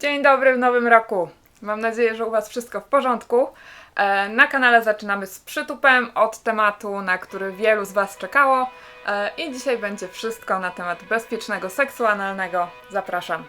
Dzień dobry w nowym roku. Mam nadzieję, że u Was wszystko w porządku. E, Na kanale zaczynamy z przytupem od tematu, na który wielu z Was czekało. E, I dzisiaj będzie wszystko na temat bezpiecznego seksu analnego. Zapraszam.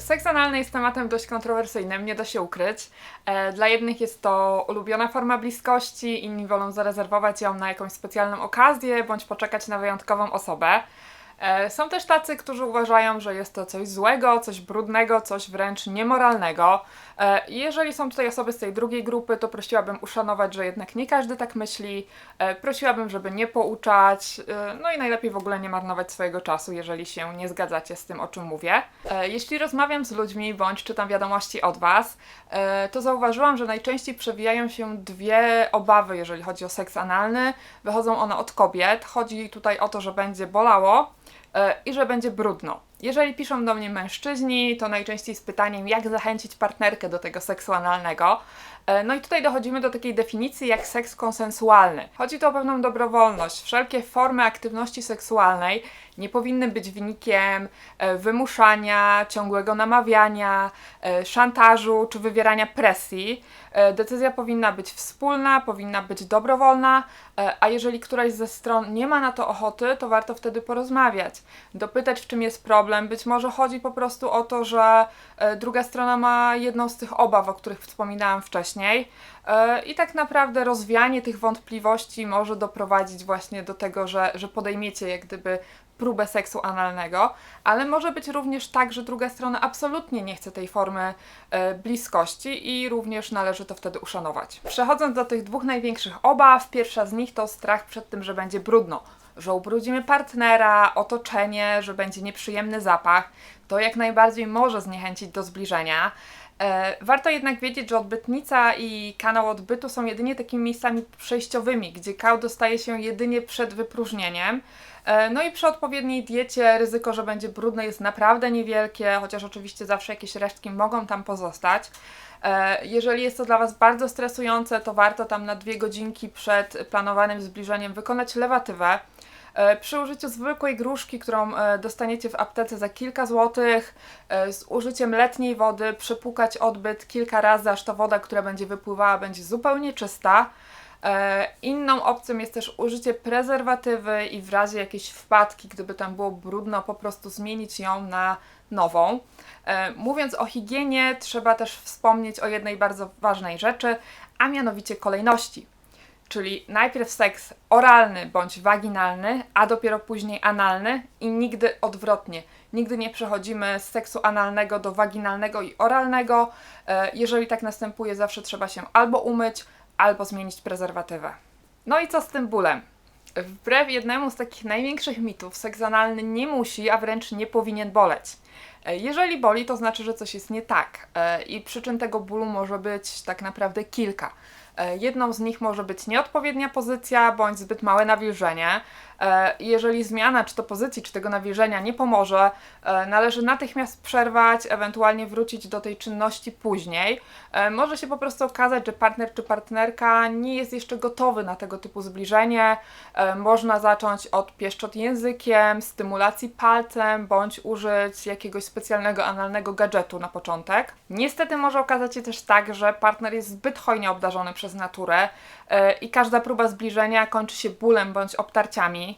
Seks analny jest tematem dość kontrowersyjnym, nie da się ukryć. E, Dla jednych jest to ulubiona forma bliskości, inni wolą zarezerwować ją na jakąś specjalną okazję bądź poczekać na wyjątkową osobę. E, Są też tacy, którzy uważają, że jest to coś złego, coś brudnego, coś wręcz niemoralnego. E, Jeżeli są tutaj osoby z tej drugiej grupy, to prosiłabym uszanować, że jednak nie każdy tak myśli. E, Prosiłabym, żeby nie pouczać, e, no i najlepiej w ogóle nie marnować swojego czasu, jeżeli się nie zgadzacie z tym, o czym mówię. Jeśli rozmawiam z ludźmi bądź czytam wiadomości od Was, to zauważyłam, że najczęściej przewijają się dwie obawy, jeżeli chodzi o seks analny. Wychodzą one od kobiet. Chodzi tutaj o to, że będzie bolało i że będzie brudno. Jeżeli piszą do mnie mężczyźni, to najczęściej z pytaniem, jak zachęcić partnerkę do tego seksu analnego. E, No i tutaj dochodzimy do takiej definicji jak seks konsensualny. Chodzi tu o pewną dobrowolność. Wszelkie formy aktywności seksualnej nie powinny być wynikiem e, wymuszania, ciągłego namawiania, e, szantażu czy wywierania presji. Decyzja powinna być wspólna, powinna być dobrowolna, a jeżeli któraś ze stron nie ma na to ochoty, to warto wtedy porozmawiać, dopytać w czym jest problem. Być może chodzi po prostu o to, że druga strona ma jedną z tych obaw, o których wspominałam wcześniej. E, I tak naprawdę rozwianie tych wątpliwości może doprowadzić właśnie do tego, że, że podejmiecie jak gdyby próbę seksu analnego, ale może być również tak, że druga strona absolutnie nie chce tej formy e, bliskości i również należy to wtedy uszanować. Przechodząc do tych dwóch największych obaw, pierwsza z nich to strach przed tym, że będzie brudno, że ubrudzimy partnera, otoczenie, że będzie nieprzyjemny zapach. To jak najbardziej może zniechęcić do zbliżenia. E, Warto jednak wiedzieć, że odbytnica i kanał odbytu są jedynie takimi miejscami przejściowymi, gdzie kał dostaje się jedynie przed wypróżnieniem. E, No i przy odpowiedniej diecie ryzyko, że będzie brudne jest naprawdę niewielkie, chociaż oczywiście zawsze jakieś resztki mogą tam pozostać. E, Jeżeli jest to dla Was bardzo stresujące, to warto tam na dwie godzinki przed planowanym zbliżeniem wykonać lewatywę. E, Przy użyciu zwykłej gruszki, którą e, dostaniecie w aptece za kilka złotych, e, z użyciem letniej wody przepłukać odbyt kilka razy, aż ta woda, która będzie wypływała, będzie zupełnie czysta. Inną opcją jest też użycie prezerwatywy i w razie jakiejś wpadki, gdyby tam było brudno, po prostu zmienić ją na nową. Mówiąc o higienie, trzeba też wspomnieć o jednej bardzo ważnej rzeczy, a mianowicie kolejności. Czyli najpierw seks oralny bądź waginalny, a dopiero później analny i nigdy odwrotnie. Nigdy nie przechodzimy z seksu analnego do waginalnego i oralnego. E, Jeżeli tak następuje, zawsze trzeba się albo umyć, albo zmienić prezerwatywę. No i co z tym bólem? Wbrew jednemu z takich największych mitów, seks analny nie musi, a wręcz nie powinien boleć. E, Jeżeli boli, to znaczy, że coś jest nie tak e, i przyczyn tego bólu może być tak naprawdę kilka. E, Jedną z nich może być nieodpowiednia pozycja bądź zbyt małe nawilżenie. E, Jeżeli zmiana czy to pozycji, czy tego nawilżenia nie pomoże, e, należy natychmiast przerwać, ewentualnie wrócić do tej czynności później. E, Może się po prostu okazać, że partner czy partnerka nie jest jeszcze gotowy na tego typu zbliżenie. Można zacząć od pieszczot językiem, stymulacji palcem bądź użyć jakiegoś specjalnego analnego gadżetu na początek. Niestety może okazać się też tak, że partner jest zbyt hojnie obdarzony przez naturę i każda próba zbliżenia kończy się bólem bądź obtarciami.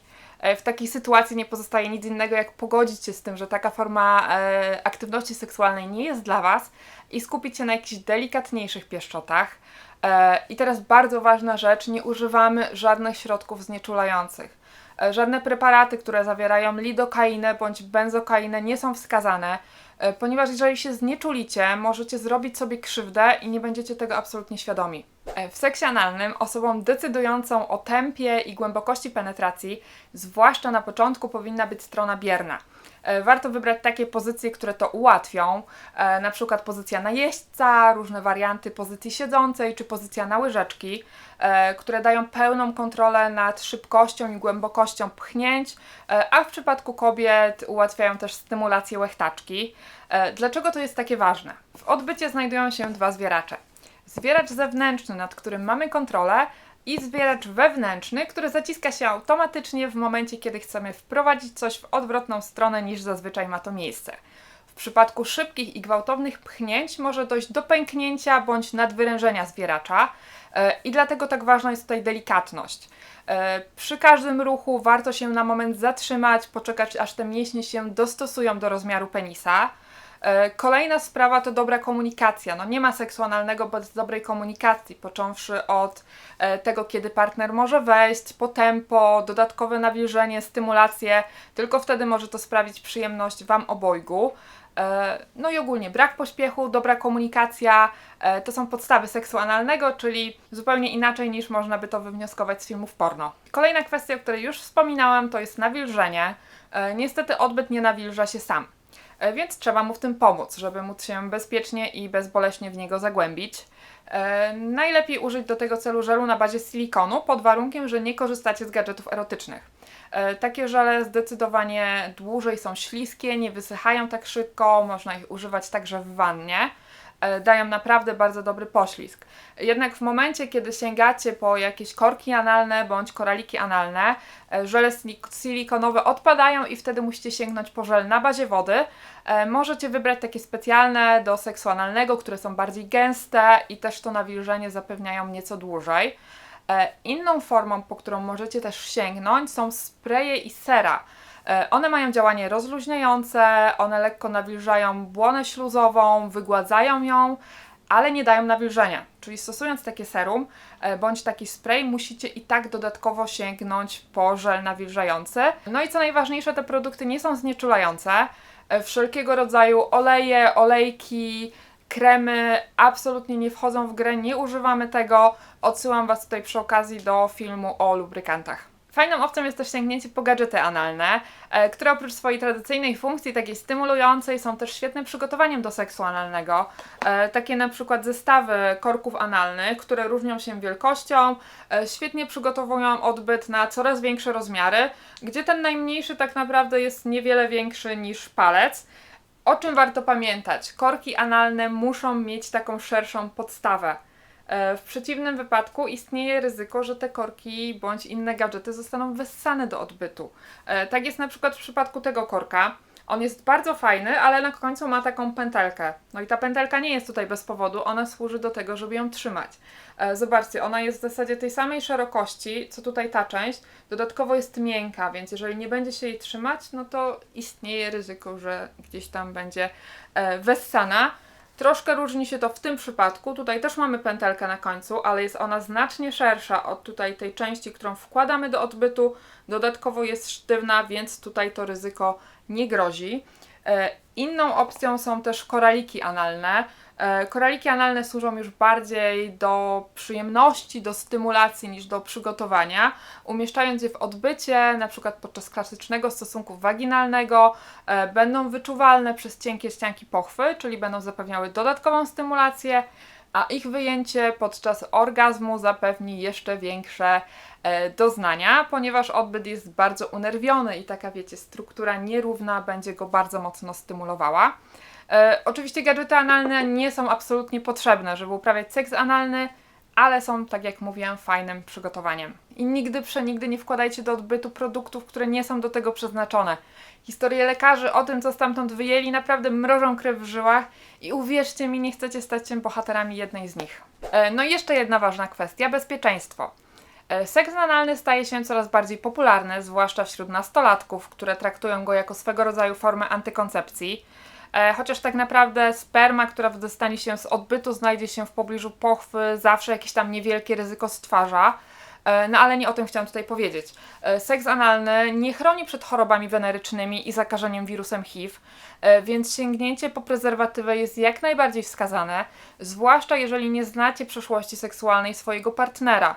E, W takiej sytuacji nie pozostaje nic innego, jak pogodzić się z tym, że taka forma e, aktywności seksualnej nie jest dla Was i skupić się na jakichś delikatniejszych pieszczotach. E, I teraz bardzo ważna rzecz, nie używamy żadnych środków znieczulających. Żadne preparaty, które zawierają lidokainę bądź benzokainę nie są wskazane, ponieważ jeżeli się znieczulicie, możecie zrobić sobie krzywdę i nie będziecie tego absolutnie świadomi. E, W seksie analnym osobą decydującą o tempie i głębokości penetracji, zwłaszcza na początku, powinna być strona bierna. E, Warto wybrać takie pozycje, które to ułatwią, e, na przykład pozycja najeźdźca, różne warianty pozycji siedzącej czy pozycja na łyżeczki, które dają pełną kontrolę nad szybkością i głębokością pchnięć, a w przypadku kobiet ułatwiają też stymulację łechtaczki. Dlaczego to jest takie ważne? W odbycie znajdują się dwa zwieracze. Zwieracz zewnętrzny, nad którym mamy kontrolę, i zwieracz wewnętrzny, który zaciska się automatycznie w momencie, kiedy chcemy wprowadzić coś w odwrotną stronę niż zazwyczaj ma to miejsce. W przypadku szybkich i gwałtownych pchnięć może dojść do pęknięcia bądź nadwyrężenia zwieracza e, i dlatego tak ważna jest tutaj delikatność. E, przy każdym ruchu warto się na moment zatrzymać, poczekać aż te mięśnie się dostosują do rozmiaru penisa. E, kolejna sprawa to dobra komunikacja. No nie ma seksu analnego bez dobrej komunikacji, począwszy od e, tego, kiedy partner może wejść, po tempo, dodatkowe nawilżenie, stymulację. Tylko wtedy może to sprawić przyjemność Wam obojgu. E, no i ogólnie brak pośpiechu, dobra komunikacja to są podstawy seksu analnego, czyli zupełnie inaczej niż można by to wywnioskować z filmów porno. Kolejna kwestia, o której już wspominałam, to jest nawilżenie. Niestety odbyt nie nawilża się sam. E, więc trzeba mu w tym pomóc, żeby móc się bezpiecznie i bezboleśnie w niego zagłębić. E, najlepiej użyć do tego celu żelu na bazie silikonu, pod warunkiem, że nie korzystacie z gadżetów erotycznych. E, takie żele zdecydowanie dłużej są śliskie, nie wysychają tak szybko, można ich używać także w wannie. E, dają naprawdę bardzo dobry poślizg. Jednak w momencie, kiedy sięgacie po jakieś korki analne bądź koraliki analne, e, żele silikonowe odpadają i wtedy musicie sięgnąć po żel na bazie wody. E, możecie wybrać takie specjalne do seksu analnego, które są bardziej gęste i też to nawilżenie zapewniają nieco dłużej. Inną formą, po którą możecie też sięgnąć, są spreje i sera. E, one mają działanie rozluźniające, one lekko nawilżają błonę śluzową, wygładzają ją, ale nie dają nawilżenia. Czyli stosując takie serum e, bądź taki spray, musicie i tak dodatkowo sięgnąć po żel nawilżający. No i co najważniejsze, te produkty nie są znieczulające. E, wszelkiego rodzaju oleje, olejki, kremy absolutnie nie wchodzą w grę, nie używamy tego. Odsyłam Was tutaj przy okazji do filmu o lubrykantach. Fajną opcją jest też sięgnięcie po gadżety analne, e, które oprócz swojej tradycyjnej funkcji, takiej stymulującej, są też świetnym przygotowaniem do seksu analnego. E, takie na przykład zestawy korków analnych, które różnią się wielkością, e, świetnie przygotowują odbyt na coraz większe rozmiary, gdzie ten najmniejszy tak naprawdę jest niewiele większy niż palec. O czym warto pamiętać? Korki analne muszą mieć taką szerszą podstawę. E, w przeciwnym wypadku istnieje ryzyko, że te korki bądź inne gadżety zostaną wessane do odbytu. E, tak jest na przykład w przypadku tego korka. On jest bardzo fajny, ale na końcu ma taką pętelkę. No i ta pętelka nie jest tutaj bez powodu, ona służy do tego, żeby ją trzymać. E, zobaczcie, ona jest w zasadzie tej samej szerokości, co tutaj ta część. Dodatkowo jest miękka, więc jeżeli nie będzie się jej trzymać, no to istnieje ryzyko, że gdzieś tam będzie wessana. Troszkę różni się to w tym przypadku. Tutaj też mamy pętelkę na końcu, ale jest ona znacznie szersza od tutaj tej części, którą wkładamy do odbytu. Dodatkowo jest sztywna, więc tutaj to ryzyko nie grozi. E, inną opcją są też koraliki analne. E, koraliki analne służą już bardziej do przyjemności, do stymulacji niż do przygotowania, umieszczając je w odbycie, na przykład podczas klasycznego stosunku waginalnego, e, będą wyczuwalne przez cienkie ścianki pochwy, czyli będą zapewniały dodatkową stymulację, a ich wyjęcie podczas orgazmu zapewni jeszcze większe e, doznania, ponieważ odbyt jest bardzo unerwiony i taka, wiecie, struktura nierówna będzie go bardzo mocno stymulowała. E, oczywiście gadżety analne nie są absolutnie potrzebne, żeby uprawiać seks analny, ale są, tak jak mówiłam, fajnym przygotowaniem. I nigdy przenigdy nie wkładajcie do odbytu produktów, które nie są do tego przeznaczone. Historie lekarzy o tym, co stamtąd wyjęli, naprawdę mrożą krew w żyłach i uwierzcie mi, nie chcecie stać się bohaterami jednej z nich. E, no i jeszcze jedna ważna kwestia bezpieczeństwo. E, seks analny staje się coraz bardziej popularny, zwłaszcza wśród nastolatków, które traktują go jako swego rodzaju formę antykoncepcji. E, chociaż tak naprawdę sperma, która wydostanie się z odbytu, znajdzie się w pobliżu pochwy, zawsze jakieś tam niewielkie ryzyko stwarza. E, no ale nie o tym chciałam tutaj powiedzieć. E, seks analny nie chroni przed chorobami wenerycznymi i zakażeniem wirusem HIV, więc sięgnięcie po prezerwatywę jest jak najbardziej wskazane, zwłaszcza jeżeli nie znacie przeszłości seksualnej swojego partnera.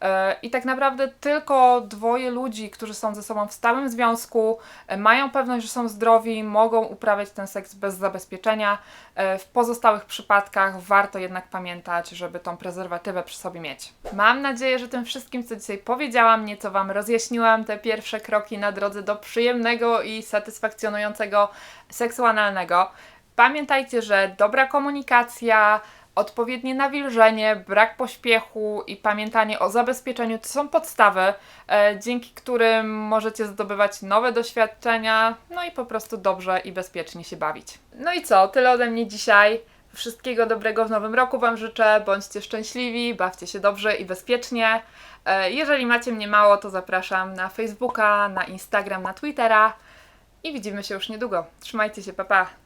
E, I tak naprawdę tylko dwoje ludzi, którzy są ze sobą w stałym związku, e, mają pewność, że są zdrowi, mogą uprawiać ten seks bez zabezpieczenia. E, w pozostałych przypadkach warto jednak pamiętać, żeby tą prezerwatywę przy sobie mieć. Mam nadzieję, że tym wszystkim, co dzisiaj powiedziałam, nieco Wam rozjaśniłam te pierwsze kroki na drodze do przyjemnego i satysfakcjonującego seksu analnego. Pamiętajcie, że dobra komunikacja, Odpowiednie nawilżenie, brak pośpiechu i pamiętanie o zabezpieczeniu to są podstawy, e, dzięki którym możecie zdobywać nowe doświadczenia, no i po prostu dobrze i bezpiecznie się bawić. No i co, tyle ode mnie dzisiaj. Wszystkiego dobrego w nowym roku Wam życzę. Bądźcie szczęśliwi, bawcie się dobrze i bezpiecznie. E, Jeżeli macie mnie mało, to zapraszam na Facebooka, na Instagram, na Twittera i widzimy się już niedługo. Trzymajcie się, pa pa!